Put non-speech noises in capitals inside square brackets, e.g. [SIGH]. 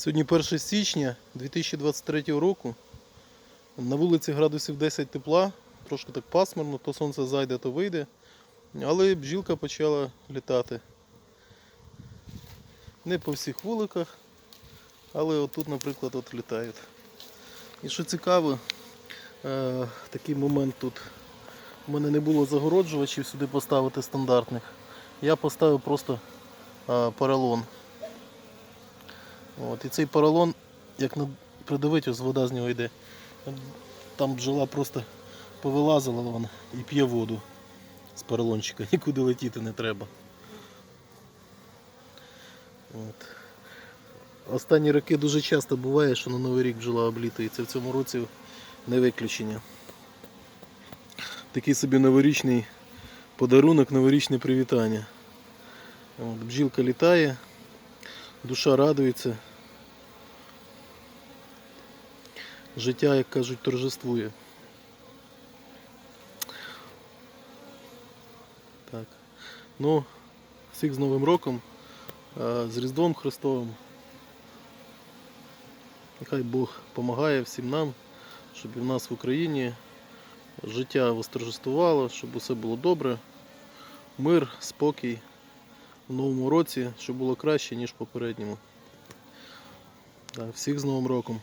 Сьогодні 1 січня 2023 року. На вулиці градусів 10 тепла, трошки так пасмурно, то сонце зайде, то вийде. Але бджілка почала літати. Не по всіх вуликах, але отут, наприклад, от літають. І що цікаво, е, такий момент тут. У мене не було загороджувачів сюди поставити стандартних. Я поставив просто е, поролон. От, і цей поролон, як на- придавить, ось вода з нього йде. Там бджола просто повилазила вона і п'є воду з поролончика. [LAUGHS] Нікуди летіти не треба. От. Останні роки дуже часто буває, що на Новий рік бджола облітується. В цьому році не виключення. Такий собі новорічний подарунок, новорічне привітання. От, бджілка літає, душа радується. Життя, як кажуть, торжествує. Так. Ну, всіх з Новим роком, з Різдвом Христовим. Нехай Бог допомагає всім нам, щоб і в нас в Україні життя восторжествувало, щоб усе було добре, мир, спокій в новому році, щоб було краще, ніж попередньому. Так, всіх з Новим роком.